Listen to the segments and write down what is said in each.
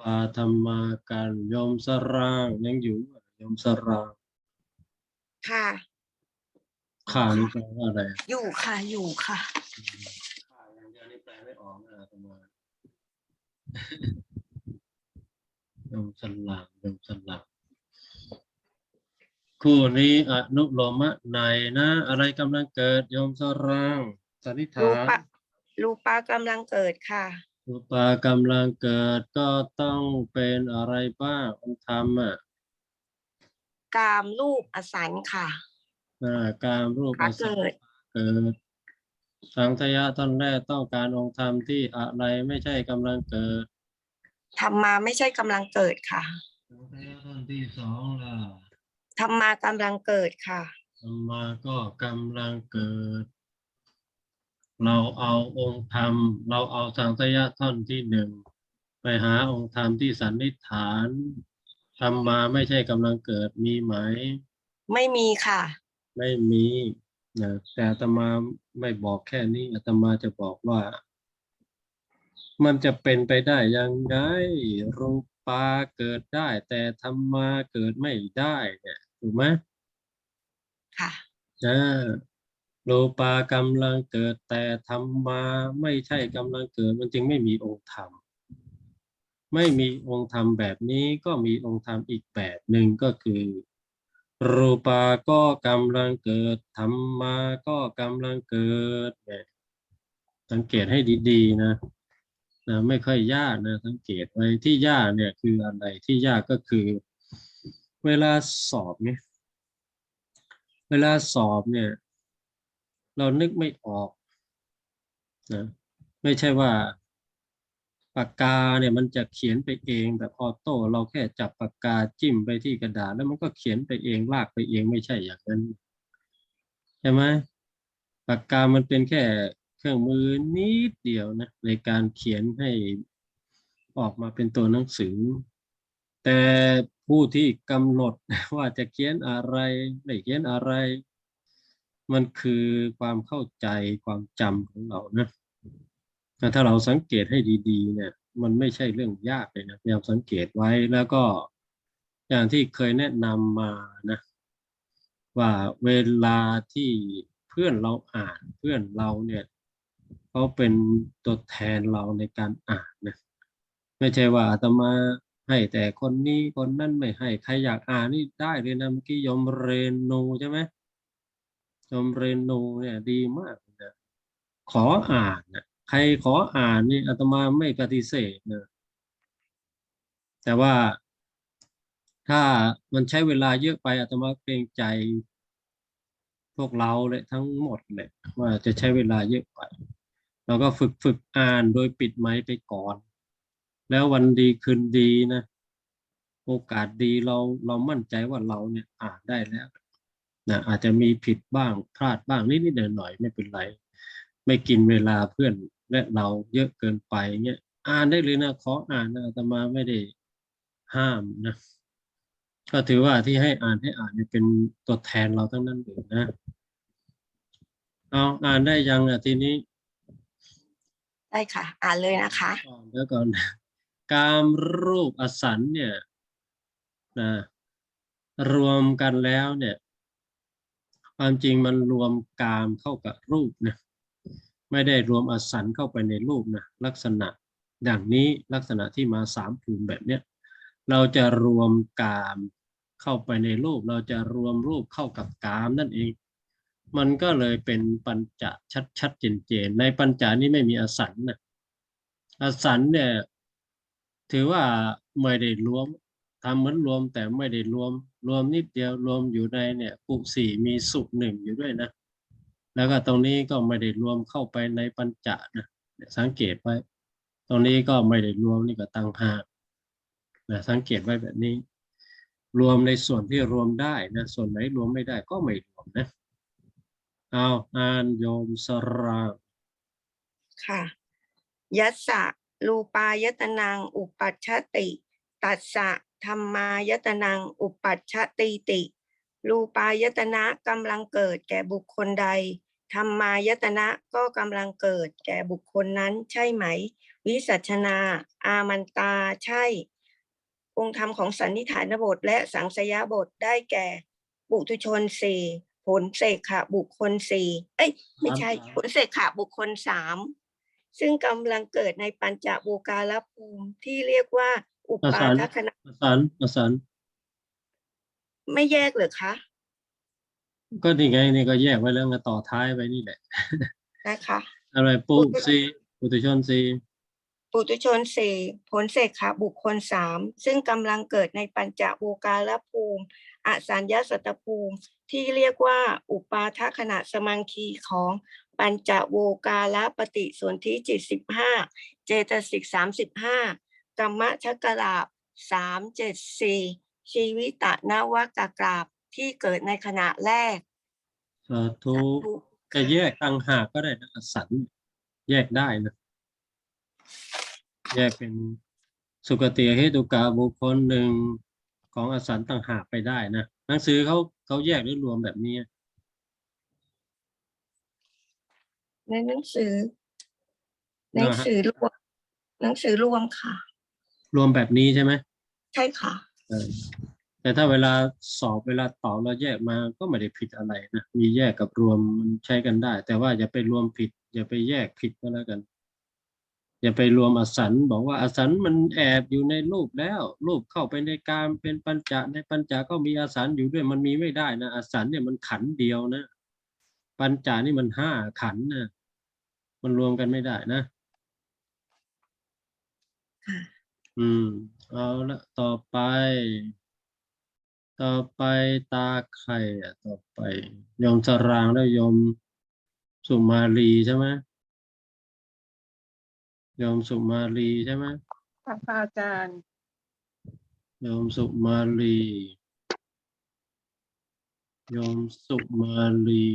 ปาธรรมาการโยมสรางยังอยู่โยมสรางค่ะข่านี่แปลว่าอะไรอยู่ค่ะอยู่ค่ะข่าอย่างเดียวนี่แปลไม่ออกนะอาตมาโยมสลางโยมสลางคู่นี้อนุโลมะในนะ อะไรกำลังเกิดโยมสรางสันนิษรูฐานปะรูปากำลังเกิดค่ะ รูปากำลังเกิดก็ต้องเป็นอะไรบ้างองค์ธรรมอะกามรูปอสันค่ะอ่าการรูปขาอสังเกิดเกิดสังทยะตอนแรกต้องการองค์ธรรมที่อะไรไม่ใช่กำลังเกิดธรรมาไม่ใช่กำลังเกิดค่ะสังทยะตอนที่สองล่ะธรรมากำลังเกิดค่ะธรรมาก็กำลังเกิด เราเอาองค์ธรรม เราเอาสังทยะท่อนที่หนึ่งไปหาองค์ธรรมที่สันนิษฐานธรรมาไม่ใช่กำลังเกิดมีไหม ไม่มีค่ะ ไม่มีนะแต่อาตมาไม่บอกแค่นี้อาตมาจะบอกว่า มันจะเป็นไปได้ยังไงรูปาเกิดได้ แต่ธรรมาเกิดไม่ได้เนี่ยถูกไหมค่ะนะรูปากำลังเกิดแต่ธรรมาไม่ใช่กำลังเกิดมันจึงไม่มีองค์ธรรม ไม่มีองค์ธรรมแบบนี้ก็มีองค์ธรรมอีกแบบหนึ่งก็คือ รูปาก็กำลังเกิดธรรมาก็กำลังเกิดสังเกตให้ดีๆนะนะไม่ค่อยยากนะสังเกตไว้ที่ยากเนี่ยคืออะไรที่ยากก็คือ เวลาสอบเนี่ยเวลาสอบเนี่ย เรานึกไม่ออกนะไม่ใช่ว่าปากกาเนี่ยมันจะเขียนไปเองแบบออโต้เราแค่จับปากกาจิ้มไปที่กระดาษ แล้วมันก็เขียนไปเองลากไปเองไม่ใช่อย่างนั้นใช่ไหมปากกามันเป็นแค่เครื่องมือนิดเดียวนะในการเขียนให้ออกมาเป็นตัวหนังสือ แต่ผู้ที่กำหนดว่าจะเขียนอะไรไม่เขียนอะไร มันคือความเข้าใจความจำของเรานะแต่ถ้าเราสังเกตให้ดีๆ เนี่ย มันไม่ใช่เรื่องยากเลยนะพยายามสังเกตไว้แล้วก็อย่างที่เคยแนะนำมานะว่าเวลาที่เพื่อนเราอ่านเพื่อนเราเนี่ยเขาเป็นตัวแทนเราในการอ่านนะไม่ใช่ว่าอาตมาให้แต่คนนี้คนนั้นไม่ให้ใครอยากอ่านนี่ได้เลยนะเมื่อกี้ยมเรนูใช่ไหม ยมเรโนเนี่ยดีมากนะขออ่านนะใครขออ่านนี่อาตมาไม่ปฏิเสธนะแต่ว่าถ้ามันใช้เวลาเยอะไปอาตมาเกรงใจ พวกเราเลยทั้งหมดเลยว่าจะใช้เวลาเยอะไปเราก็ฝึกฝึกอ่านโดยปิดไมค์ไปก่อน แล้ววันดีคืนดีนะ โอกาสดีเราเรามั่นใจว่าเราเนี่ยอ่านได้แล้ว นะอาจจะมีผิดบ้างพลาดบ้างนิดนิดหน่อยหน่อยๆไม่เป็นไร ไม่กินเวลาเพื่อนและเราเยอะเกินไปเงี้ยอ่านได้เลยนะขออ่านนะอาตมาไม่ได้ห้ามนะก็ถือว่าที่ให้อ่านให้อ่านเนี่ยเป็นตัวแทนเราทั้งนั้นเลยนะเอาอ่านได้ยังอะทีนี้ได้ค่ะ อ่านเลยนะคะก่อนเดี๋ยวก่อนนะกามรูปอสันเนี่ยนะรวมกันแล้วเนี่ย ความจริงมันรวมกามเข้ากับรูปนะไม่ได้รวมอสันเข้าไปในรูปนะลักษณะดังนี้ลักษณะที่มาสามภูมิแบบเนี้ยเราจะรวมกามเข้าไปในรูป เราจะรวมรูปเข้ากับกามนั่นเอง มันก็เลยเป็นปัญจะชัดๆเจนๆในปัญจานี้ไม่มีอสันนะอสันเนี่ยถือว่าไม่ได้รวมทำเหมือนรวมแต่ไม่ได้รวม รวมนิดเดียวรวมอยู่ในเนี่ยปุสี่มีสุขหนึ่งอยู่ด้วยนะ แล้วก็ตรงนี้ก็ไม่ได้รวมเข้าไปในปัญจนะเนี่ยสังเกตไว้ ตรงนี้ก็ไม่ได้รวมนี่ก็ตั้งหากนะสังเกตไว้แบบนี้ รวมในส่วนที่รวมได้นะส่วนไหนรวมไม่ได้ก็ไม่รวมนะเอาอ่านโยมสราค่ะยัสสะรูปายตนัง อุปัชชติ ตัสสะ ธรรมายตนัง อุปัชชติติ รูปายตนะกำลังเกิดแก่บุคคลใด ธรรมายตนะก็กำลังเกิดแก่บุคคลนั้นใช่ไหม วิสัชนา อามันตาใช่ องค์ธรรมของสันนิฐานบทและสังสยบทได้แก่บุตุชนสี่ผลเสกขะบุคคลสี่เอ้ยไม่ใช่สามผลเสกขะบุคคลสามซึ่งกำลังเกิดในปัญจโวการภูมิที่เรียกว่า อุปาทัคณะประสานประสานไม่แยกเหรือคะก็นี่ไงนี่ก็แยกไว้แล้วไงต่อท้ายไปนี่แหละ นะคะ อะไรปุปุถุสีปุถุชนสีปุตุชนสี่ผลเสกขาบุคคลสามซึ่งกำลังเกิดในปัญจโวการภูมิ อสัญญาสัตตภูมิ ที่เรียกว่าอุปาทขณะสมังคีของปัญจโวการปฏิสนธิจิตสิบห้าเจตสิกสามสิบห้า กรรมชักกลาบสามเจ็ดสี่ชีวิตนวกกราบที่เกิดในขณะแรก สาธุจะแยกต่างหากก็ได้นะอสันแยกได้นะ แยกเป็นสุกติเหตุกาบุคคลหนึ่งของอสันต่างหากไปได้นะหนังสือเขาเขาแยกหรือรวมแบบนี้ ในหนังสือหนะฮะนังสือรวมหนังสือรวมค่ะ รวมแบบนี้ใช่ไหมใช่ค่ะเออแต่ถ้าเวลาสอบเวลาตอบเราแยกมาก็ไม่ได้ผิดอะไรนะมีแยกกับรวมมันใช้กันได้ แต่ว่าอย่าไปรวมผิด อย่าไปแยกผิดก็แล้วกัน อย่าไปรวมอสันบอกว่าอสันมันแอบอยู่ในรูปแล้ว รูปเข้าไปในกามเป็นปัญจะในปัญจาก็มีอสันอยู่ด้วยมันมีไม่ได้นะอสันเนี่ยมันขันธ์เดียวนะ ปัญจานี่มันห้าขันธ์นะมันรวมกันไม่ได้นะ ค่ะ อืม เอาละต่อไป ต่อไปตาใครอะ ต่อไปโยมสรางแล้วโยมสุมาลีใช่ไหมโยมสุมาลีใช่ไหมค่ะพระอาจารย์โยมสุมาลีโยมสุมาลี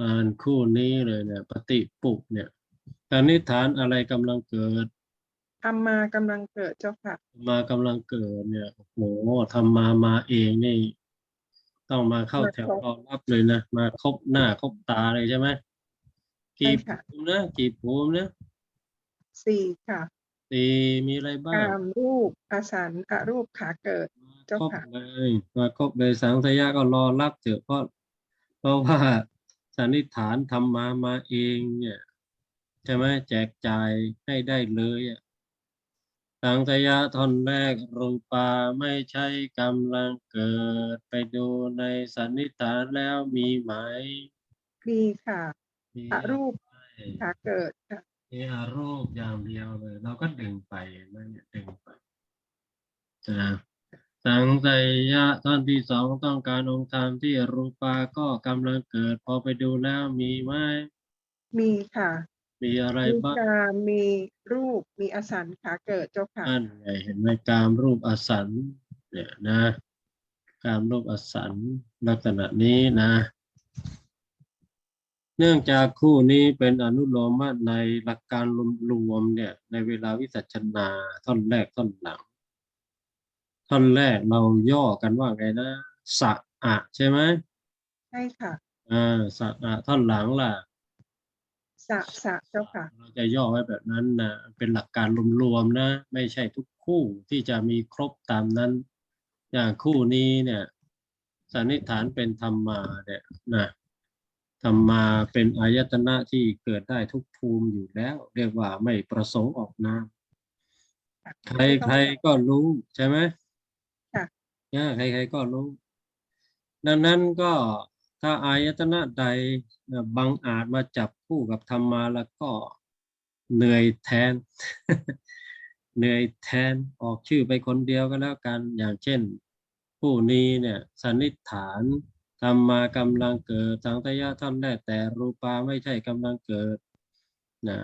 อ่านคู่นี้เลยเนี่ยปฏิปุกเนี่ย การนิฐานอะไรกำลังเกิดธรรมากำลังเกิดเจ้าค่ะ มากำลังเกิดเนี่ยโอ้โหทำมามาเองนี่ ต้องมาเข้ามาแถวครบรอรับเลยนะ มาครบหน้าครบตาเลยใช่ไหมกี่ใช่ค่ะ ภูมินะกี่ภูมินะสี่ค่ะสี่มีอะไรบ้าง กามรูปอสันอรูปขาเกิด เจ้าครบค่ะ เลยมาครบเลยสังสยะก็รอรับเถอะเพราะเพราะว่าสันนิษฐานทำมามาเองเนี่ย ใช่ไหมแจกจ่ายให้ได้เลยอะสังสยะท่อนแรกรูปาไม่ใช่กำลังเกิด ไปดูในสันนิษฐานแล้วมีไหม มีค่ะมีอรูปไหมขาเกิดค่ะมีอารูปอย่างเดียวเลย เราก็ดึงไปนะเนี่ยดึงไปนะสังสยะท่อนที่สองต้องการองค์ธรรมที่รูปาก็กำลังเกิด พอไปดูแล้วมีไหมมีค่ะ มีอะไรมีบ้างกามมีรูปมีอสันขาเกิดเจ้าค่ะ นั่นไงเห็นไหมกามรูปอสันเนี่ยนะกามรูปอสันลักษณะนี้นะ เนื่องจากคู่นี้เป็นอนุโลมในหลักการรวมๆเนี่ย ในเวลาวิสัชนาท่อนแรกท่อนหลัง ท่อนแรกเราย่อกันว่าไงนะสะอะใช่ไหมใช่ค่ะ อ่าสะอะท่อนหลังล่ะ สะสะเจ้าค่ะ เราจะย่อไว้แบบนั้นนะเป็นหลักการรวมๆนะ ไม่ใช่ทุกคู่ที่จะมีครบตามนั้น อย่างคู่นี้เนี่ยสันนิษฐานเป็นธรรมาเนี่ยนะธรรมาเป็นอายตนะที่เกิดได้ทุกภูมิอยู่แล้ว เรียกว่าไม่ประสงค์ออกนามใครใครก็รู้ใช่ไหมค่ะอ่าใครใครก็รู้ ดังนั้นก็ ถ้าอายตนะใดบังอาจมาจับคู่กับธรรมาแล้วก็เหนื่อยแทน เหนื่อยแทนออกชื่อไปคนเดียวก็แล้วกันอย่างเช่น ผู้นี้เนี่ยสันนิษฐานธรรมากำลังเกิดสังตยะท่านได้แต่รูปาไม่ใช่กำลังเกิดนะ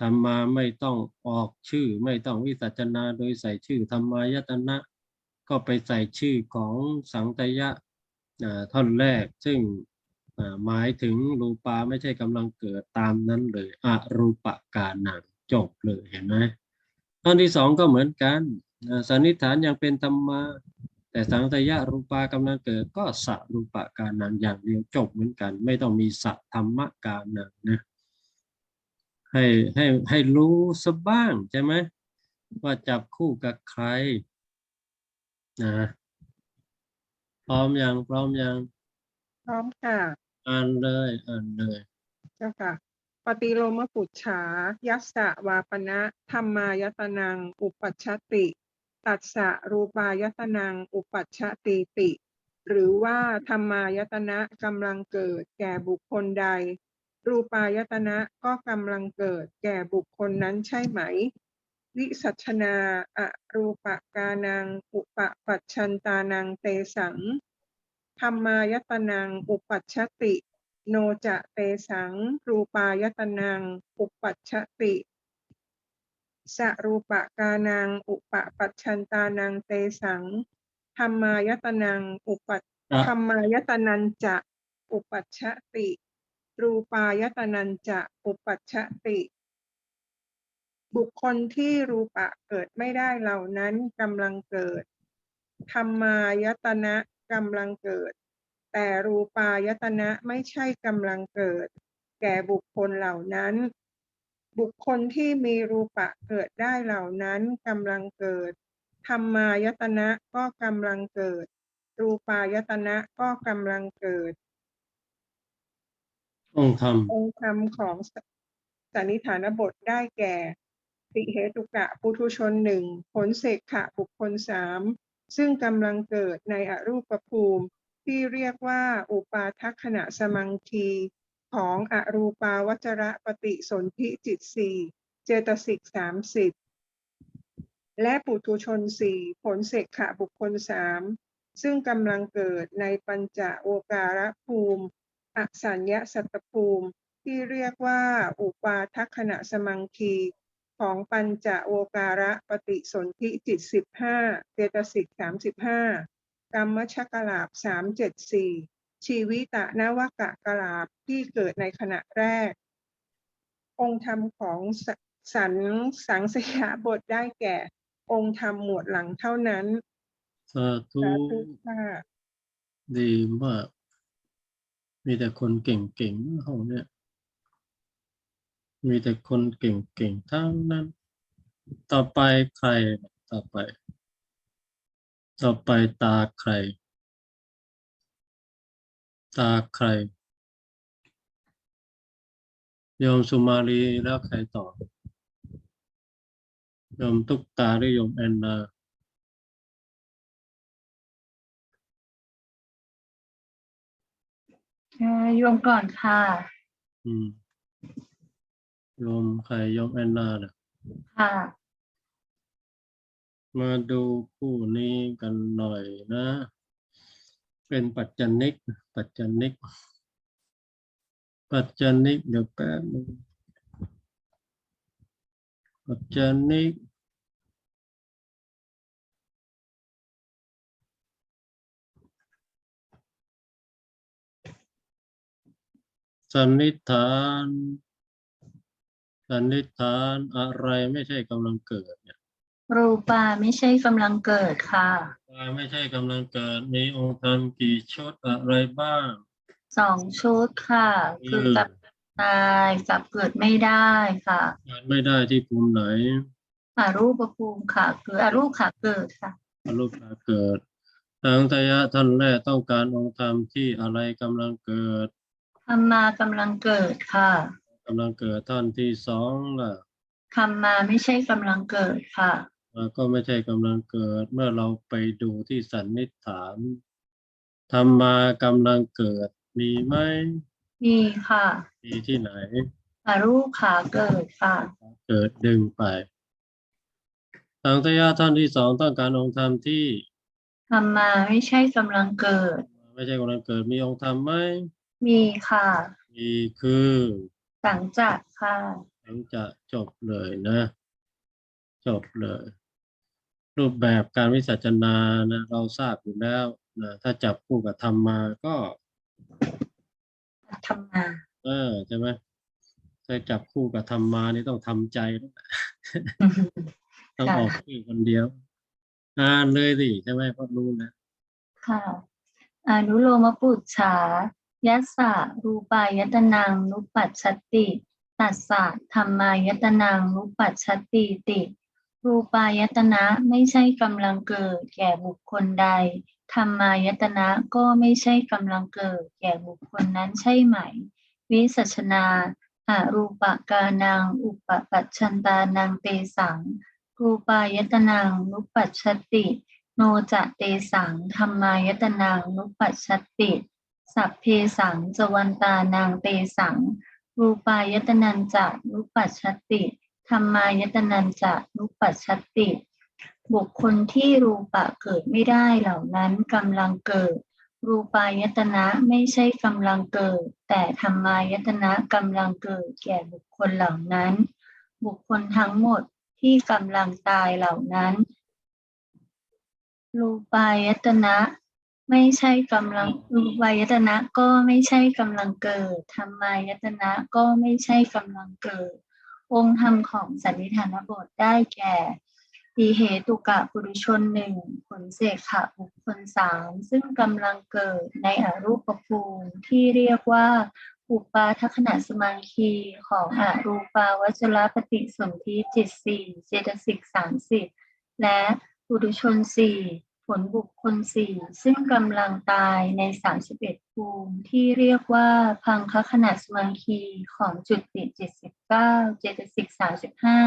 ธรรมาไม่ต้องออกชื่อ ไม่ต้องวิสัชนาโดยใส่ชื่อธรรมายตนะ ก็ไปใส่ชื่อของสังตยะอ่า ท่อนแรกซึ่งหมายถึงรูปาไม่ใช่กำลังเกิดตามนั้นเลยอรูปการนังจบเลยเห็นไหมท่อนที่สองก็เหมือนกันสันนิษฐานยังเป็นธรรมาแต่สังตยะรูปากำลังเกิดก็สัรูปกานังอย่างเดียวจบเหมือนกัน ไม่ต้องมีสัธรรมกานังนะให้ให้ให้รู้สบ้างใช่ไหมว่าจับคู่กับใครนะ พร้อมยังพร้อมยังพร้อมค่ะ อ่านเลยอ่านเลยเจ้าค่ะ ปฏิโลมปุจฉา ยัสสะวาปณะธรรมายตนัง อุปัชชติ ตัสสะรูปายตนัง อุปัชชติติ หรือว่าธรรมายตนะกำลังเกิดแก่บุคคลใด รูปายตนะก็กำลังเกิดแก่บุคคลนั้นใช่ไหม วิสัชนาอรูปกานัง อุปปัชชันตานังเตสังธรรมายตนัง อุปัชชติ โนจะเตสัง รูปายตนัง อุปัชชติสรูปกานัง อุปปัชชันตานังเตสังธรรมายตนัง อุปัชอะธรรมายตนันจะ อุปัชชติ รูปายตนันจะ อุปัชชติ บุคคลที่รูปะเกิดไม่ได้เหล่านั้นกำลังเกิด ธรรมายตนะกำลังเกิด แต่รูปายตนะไม่ใช่กำลังเกิด แก่บุคคลเหล่านั้น บุคคลที่มีรูปะเกิดได้เหล่านั้นกำลังเกิด ธรรมายตนะก็กำลังเกิด รูปายตนะก็กำลังเกิด องค์ธรรมองค์ธรรมของสสันนิฐานบทได้แก่ ติเหตุกะปุถุชนหนึ่งผลเสกขะบุคคลสามซึ่งกำลังเกิดในอรูปภูมิ ที่เรียกว่าอุปาทัขณะสมังคีของอรูปาวจระปฏิสนธิจิตสี่เจตสิกสามสิบและปุถุชนสี่ผลเสกขะบุคคลสามซึ่งกำลังเกิดในปัญจโอการภูมิ อสัญญาสัตตภูมิ ที่เรียกว่าอุปาทัขณะสมังคี ของปัญจโอการะปฏิสนธิจิตสิบห้าเจตสิกสามสิบห้ากรรมชกลาบสามเจ็ดสี่ชีวิตะนวกะกลาบที่เกิดในขณะแรก องค์ธรรมของสสันสังสยาบทได้แก่ องค์ธรรมหมวดหลังเท่านั้น สาธุสาธุค่ะดีมาก มีแต่คนเก่งๆห้องเนี้ย มีแต่คนเก่งๆทั้งนั้น ต่อไปใคร ต่อไป ต่อไปตาใคร ตาใคร โยมสุมาลีแล้วใครต่อ โยมตุกตาหรือโยมแอนนาเอ่อโยมก่อนค่ะ อืม โยมใครโยมแอนนาเน่ะค่ะ มาดูคู่นี้กันหน่อยนะ เป็นปัจจนิก ปัจจนิก ปัจจนิกเดี๋ยวแป๊บนึงปัจจนิกสันนิษฐาน สันนิษฐานอะไรไม่ใช่กำลังเกิดเนี่ยรูปาไม่ใช่กำลังเกิดค่ะว่าไม่ใช่กำลังเกิด มีองค์ธรรมกี่ชุดอะไรบ้าง สองชุดค่ะ คือมกับตายกับเกิดไม่ได้ค่ะเกิดไม่ได้ที่ภูมิไหนอารูปภูมิค่ะ คืออารูปขาเกิดค่ะอรูปาเกิดสังทยะท่านแรกต้องการองค์ธรรมที่อะไรกำลังเกิดธรรมากำลังเกิดค่ะ กำลังเกิดท่านที่สองล่ะธรรมาไม่ใช่กำลังเกิดค่ะอ่าก็ไม่ใช่กำลังเกิด เมื่อเราไปดูที่สันนิษฐานธรรมากำลังเกิดมีไหมมีค่ะ มีที่ไหนอารูปขาเกิดค่ะ เกิดดึงไปสังทยะท่านที่สองต้องการองค์ธรรมที่ธรรมาไม่ใช่กำลังเกิด ไม่ใช่กำลังเกิดมีองค์ธรรมไหมมีค่ะ มีคือ สังจักค่ะถึงจะจบเลยนะ จบเลย รูปแบบการวิสัชนานะเราทราบอยู่แล้วนะถ้าจับคู่กับธรรมมาก็ธรรมา เออใช่ไหมถ้าจับคู่กับธรรมานี่ต้องทำใจแล้วต้องค่ะออกชื่อคนเดียว อ่านเลยสิใช่ไหมเพราะรู้นะค่ะอนุโลมปุจฉา ยัสสะรูปายตนังนุปัชชติตัสสะธรรมายตนังนุปัชชติติ รูปายตนะไม่ใช่กำลังเกิดแก่บุคคลใด ธรรมายตนะก็ไม่ใช่กำลังเกิดแก่บุคคลนั้นใช่ไหม วิสัชนาอรูปกานังอุปปัชชันตานังเตสัง รูปายตนังนุปัชชติ โนจะเตสังธรรมายตนังนุปัชชติ สัพเพสังจวันตานังเตสัง รูปายตนันจะนุปัชชติธรรมายตนันจะนุปัชชติ บุคคลที่รูปะเกิดไม่ได้เหล่านั้นกำลังเกิด รูปายตนะไม่ใช่กำลังเกิด แต่ธรรมายตนะกำลังเกิดแก่บุคคลเหล่านั้น บุคคลทั้งหมดที่กำลังตายเหล่านั้น รูปายตนะ ไม่ใช่กำลังรูปายตนะก็ไม่ใช่กำลังเกิดธรรมายตนะก็ไม่ใช่กำลังเกิด องค์ธรรมของสันนิฐานบทได้แก่ปีเหตุกะปุรุชนหนึ่งผลเสกขะบุคคลสามซึ่งกำลังเกิดในอรูปภูมิที่เรียกว่าอุปาทขณะสมังคีของอรูปาวจรปฏิสนธิจิตสี่เจตสิกสามสิบและปุถุชนสี่ ผลบุคคลสี่ซึ่งกำลังตายในสามสิบเอ็ดภูมิ ที่เรียกว่าพังคขณะสมังคีของจุดติเจ็ดสิบเก้าเจตสิกสามสิบห้า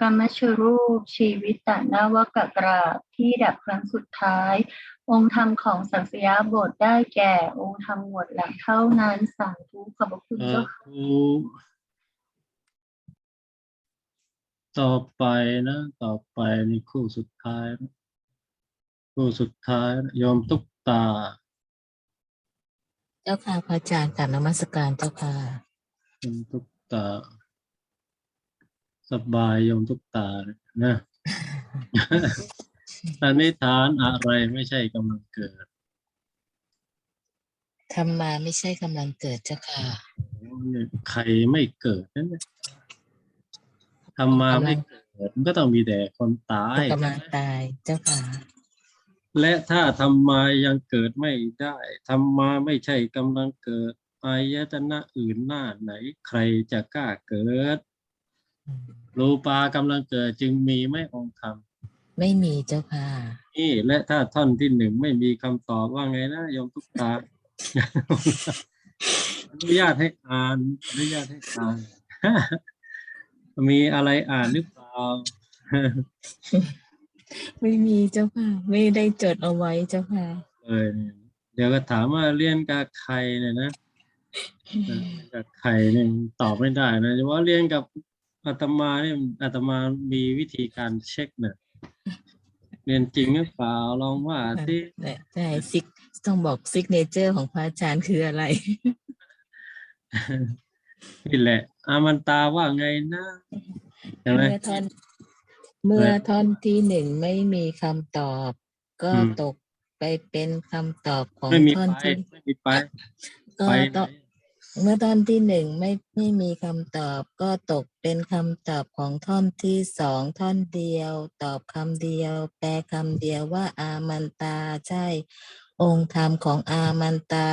กรรมชรูป ชีวิตตนาวกกราบที่ดับครั้งสุดท้าย องค์ธรรมของสังสยาบทได้แก่ องค์ธรรมหมวดหลังเท่านั้นสาธุขอบคุณเจ้าค่ะต่อไปนะ ต่อไปนี่คู่สุดท้ายนะ คู่สุดท้ายนะโยมตุ๊กตา เจ้าค่ะพระอาจารย์กราบนมัสการเจ้าค่ะโยมตุ๊กตา สบายโยมตุ๊กตานะสันนิษฐานอะไรไม่ใช่กำลังเกิดธรรมาไม่ใช่กำลังเกิดเจ้าค่ะเนี่ยใครไม่เกิดนั่นเนี่ยทำมาไม่เกิดมันก็ต้องมีแต่คนตายกำลังตายเจ้าค่ะ และถ้าทำมายังเกิดไม่ได้ทำมาไม่ใช่กำลังเกิดอายตนะอื่นหน้าไหนใครจะกล้าเกิด รูปากำลังเกิดจึงมีไม่องค์ธรรมไม่มีเจ้าค่ะนี่และถ้าท่อนที่หนึ่งไม่มีคำตอบว่าไงนะโยมทุกตาอนุญาตให้อ่านอนุญาตให้อ่านมีอะไรอ่านหรือเปล่า ไม่มีเจ้าค่ะ ไม่ได้จดเอาไว้เจ้าค่ะเลยเนี่ยเดี๋ยวก็ถามว่าเรียนกับใครเนี่ยนะเออเรียนกับใครเนี่ยตอบไม่ได้นะแต่ว่าเรียนกับอาตมาเนี่ยอาตมามีวิธีการเช็คเนี่ยเรียนจริงหรือเปล่าลองว่าที่ใช่ซิกต้องบอกซิกเนเจอร์ของพระอาจารย์คืออะไรนี่แหละอามันตาว่าไงนะใช่ไหมเมื่อท่อน เมื่อท่อนที่หนึ่งไม่มีคำตอบ ก็อืมตกไปเป็นคำตอบของไม่มีท่อนไปที่ไม่มีไปก็ไปไหนต้องเมื่อท่อนที่หนึ่งไม่ไม่มีคำตอบ ก็ตกเป็นคำตอบของท่อนที่สองท่อนเดียว ตอบคำเดียว แปลคำเดียวว่าอามันตาใช่ องค์ธรรมของอามันตา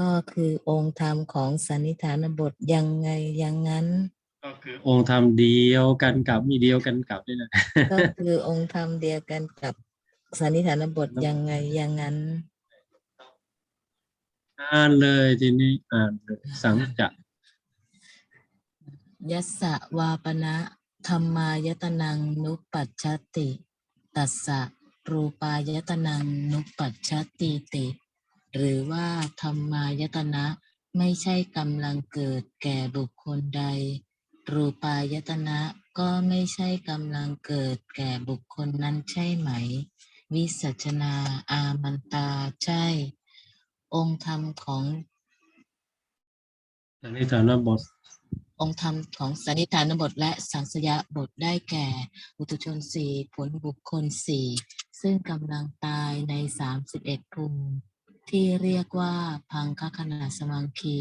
ก็คือองค์ธรรมของสันนิฐานบทยังไงอย่างนั้น ก็คือองค์ธรรมเดียวกันกับมีเดียวกันกับนี่แหละก็คือองค์ธรรมเดียวกันกับสันนิฐานบทยังไงอย่างนั้น อ่านเลยทีนี้อ่านเลยสังจะยัสสะวาปณะธรรมายตนังนุปปัชชติ ตัสสะรูปายตนังนุปปัชชติติ หรือว่าธรรมายตนะไม่ใช่กำลังเกิดแก่บุคคลใด รูปายตนะก็ไม่ใช่กำลังเกิดแก่บุคคลนั้นใช่ไหม วิสัชนาอามันตาใช่ องค์ธรรมของสันนิฐานบท องค์ธรรมของสันนิฐานบทและสังสยบทได้แก่อุตุชนสี่ผลบุคคลสี่ซึ่งกำลังตายในสามสิบเอ็ดภูมิ ที่เรียกว่าพังคขณะสมังคี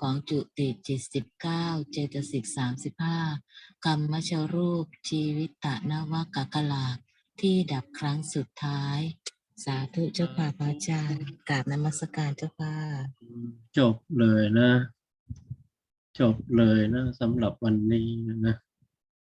ของจุติจิตสิบเก้าเจตสิกสามสิบห้ากรรมชรูปชีวิตตะนวกกะลาบที่ดับครั้งสุดท้าย สาธุเจ้าค่ะพระอาจารย์กราบนมัสการเจ้าค่ะ จบเลยนะ จบเลยนะสำหรับวันนี้นะ